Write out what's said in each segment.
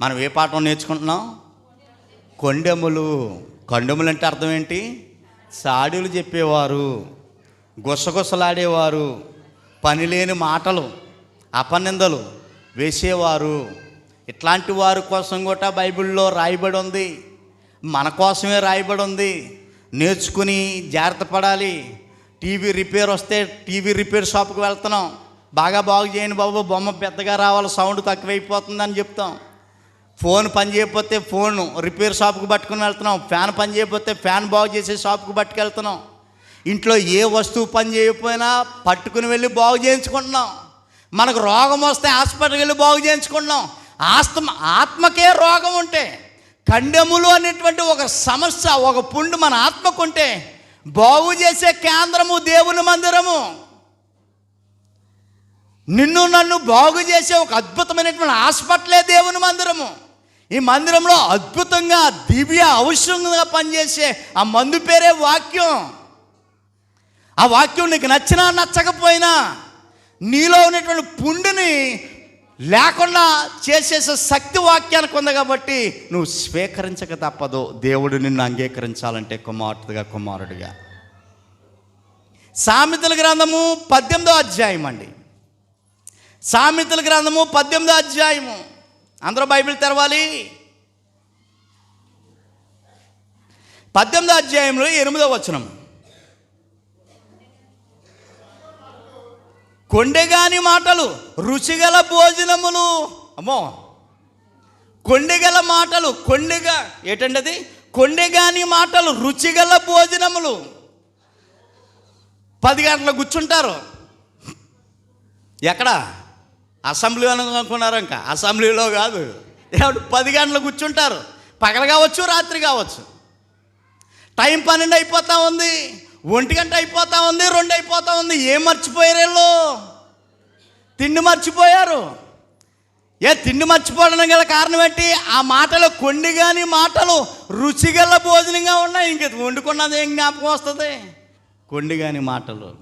మనం ఏ పాఠం నేర్చుకుంటున్నాం? కొండెములు. కొండెములు అంటే అర్థం ఏంటి? సాడీలు చెప్పేవారు. గుసగుసలాడేవారు. పనిలేని మాటలు అపనిందలు వేసేవారు. ఇట్లాంటి వారి కోసం కూడా బైబిల్లో రాయబడి ఉంది. మన కోసమే రాయబడి ఉంది. నేర్చుకుని జాగ్రత్త పడాలి. టీవీ రిపేర్ వస్తే టీవీ రిపేర్ షాప్కి వెళ్తున్నాం. బాగా బాగు చేయండి బాబు బొమ్మ పెద్దగా రావాలి సౌండ్ తక్కువైపోతుందని చెప్తాం. ఫోన్ పని చేయకపోతే ఫోన్ రిపేర్ షాప్కి పట్టుకుని వెళ్తున్నాం. ఫ్యాన్ పని చేయకపోతే ఫ్యాన్ బాగు చేసే షాప్కి పట్టుకెళ్తున్నాం. ఇంట్లో ఏ వస్తువు పని చేయకపోయినా పట్టుకుని వెళ్ళి బాగు చేయించుకుంటున్నాం. మనకు రోగం వస్తే హాస్పిటల్కి వెళ్ళి బాగు చేయించుకుంటున్నాం. ఆత్మ ఆత్మకే రోగం ఉంటే కండెములు అనేటువంటి ఒక సమస్య ఒక పుండు మన ఆత్మకుంటే బాగు చేసే కేంద్రము దేవుని మందిరము. నిన్ను నన్ను బాగు చేసే ఒక అద్భుతమైనటువంటి హాస్పిటలే దేవుని మందిరము. ఈ మందిరంలో అద్భుతంగా దివ్య ఔషధంగా పనిచేసే ఆ మందు పేరే వాక్యం. ఆ వాక్యం నీకు నచ్చినా నచ్చకపోయినా నీలో ఉన్నటువంటి పుండుని లేకుండా చేసేసే శక్తి వాక్యానికి ఉంది కాబట్టి నువ్వు స్వీకరించక తప్పదు. దేవుడు నిన్ను అంగీకరించాలంటే కుమారుడుగా కుమారుడిగా. సామెతల గ్రంథము పద్దెనిమిదో అధ్యాయం అండి సామెతల గ్రంథము పద్దెనిమిదో అధ్యాయము. అందరూ బైబిల్ తెరవాలి. పద్దెనిమిదో అధ్యాయంలో ఎనిమిదో వచనం. కొండెగాని మాటలు రుచిగల భోజనములు అమ్మో కొండెగల మాటలు కొండెగా ఏంటండి అది కొండెగాని మాటలు రుచిగల భోజనములు. పది గంటలు కూర్చుంటారు. ఎక్కడ? అసెంబ్లీ అనుకున్నారు ఇంకా. అసెంబ్లీలో కాదు. ఏమంటే పది గంటలు కూర్చుంటారు. పగలు కావచ్చు రాత్రి కావచ్చు. టైం పన్నెండు అయిపోతా ఉంది. ఒంటి గంట అయిపోతా ఉంది రెండు అయిపోతా ఉంది. ఏం మర్చిపోయారు వీళ్ళు? తిండి మర్చిపోయారు. ఏ తిండి మర్చిపోవడం గల కారణం ఏంటి? ఆ మాటలు కొండి కాని మాటలు రుచిగల భోజనంగా ఉన్నాయి. ఇంక వండుకున్నది ఏం జ్ఞాపకం వస్తుంది? కొండి కాని మాటలు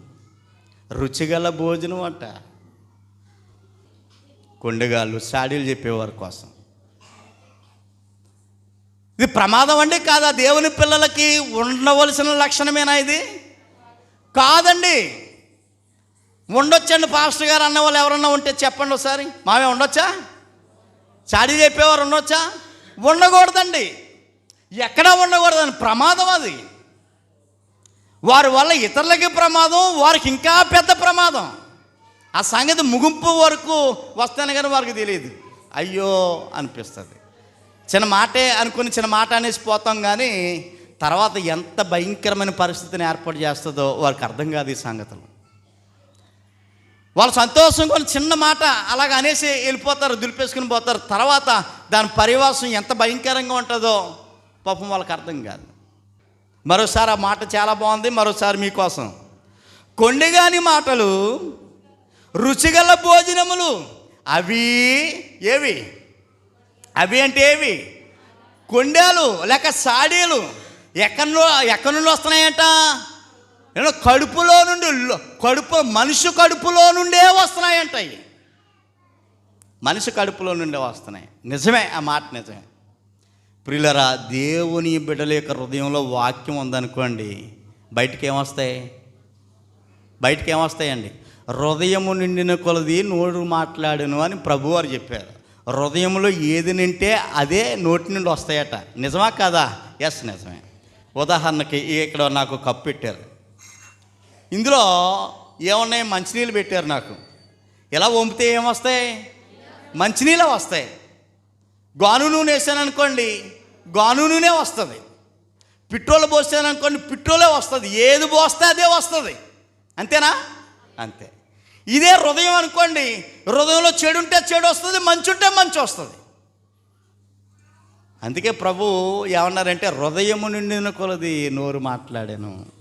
రుచిగల భోజనం అంట. కొండగాళ్ళు సాడీలు చెప్పేవారి కోసం. ఇది ప్రమాదం అండి కాదా? దేవుని పిల్లలకి ఉండవలసిన లక్షణమేనా ఇది? కాదండి. ఉండొచ్చండి పాస్టర్ గారు అన్న వాళ్ళు ఎవరన్నా ఉంటే చెప్పండి ఒకసారి. మామే ఉండొచ్చా? చాడీ చెప్పేవారు ఉండొచ్చా? ఉండకూడదండి. ఎక్కడా ఉండకూడదండి. ప్రమాదం అది. వారి వల్ల ఇతరులకి ప్రమాదం వారికి ఇంకా పెద్ద ప్రమాదం. ఆ సంగతి ముగింపు వరకు వస్తాను కానీ వారికి తెలియదు. అయ్యో అనిపిస్తుంది. చిన్న మాటే అనుకుని చిన్న మాట అనేసి పోతాం కానీ తర్వాత ఎంత భయంకరమైన పరిస్థితిని ఏర్పాటు చేస్తుందో వారికి అర్థం కాదు ఈ సంగతులు. వాళ్ళు సంతోషం కొన్ని చిన్న మాట అలాగ అనేసి వెళ్ళిపోతారు దులిపేసుకుని పోతారు. తర్వాత దాని పరివాసం ఎంత భయంకరంగా ఉంటుందో పాపం వాళ్ళకి అర్థం కాదు. మరోసారి ఆ మాట చాలా బాగుంది మరోసారి మీకోసం. కొండగాని మాటలు రుచిగల భోజనములు. అవి ఏవి? అవి అంటే ఏవి? కొండేలు లేక సాడీలు. ఎక్కడో నుండి ఎక్కడి నుండి వస్తున్నాయంట? ఏమో కడుపులో నుండి కడుపు మనిషి కడుపులో నుండే వస్తున్నాయంట ఇవి మనిషి కడుపులో నుండే వస్తున్నాయి. నిజమే ఆ మాట నిజమే. ప్రియులరా దేవుని బిడ్డల యొక్క హృదయంలో వాక్యం ఉందనుకోండి బయటికి ఏమొస్తాయి? బయటికి ఏమొస్తాయండి? హృదయము నిండిన కొలది నోరు మాట్లాడను అని ప్రభువారు చెప్పారు. హృదయంలో ఏది నింటే అదే నోటి నుండి వస్తాయట. నిజమా కాదా? ఎస్ నిజమే. ఉదాహరణకి ఇక్కడ నాకు కప్పు పెట్టారు. ఇందులో ఏమున్నాయి? మంచినీళ్ళు పెట్టారు నాకు. ఎలా వంపితే ఏమొస్తాయి? మంచినీళ్ళే వస్తాయి. గాను నూనె వేసాను అనుకోండి గాను నూనె వస్తుంది. పెట్రోల్ పోసాను అనుకోండి పెట్రోలే వస్తుంది. ఏది పోస్తే అదే వస్తుంది. అంతేనా? అంతే. ఇదే హృదయం అనుకోండి హృదయంలో చెడు ఉంటే చెడు వస్తుంది మంచి ఉంటే మంచి వస్తుంది. అందుకే ప్రభు ఏమన్నారంటే హృదయము నిండిన కొలది నోరు మాట్లాడాను.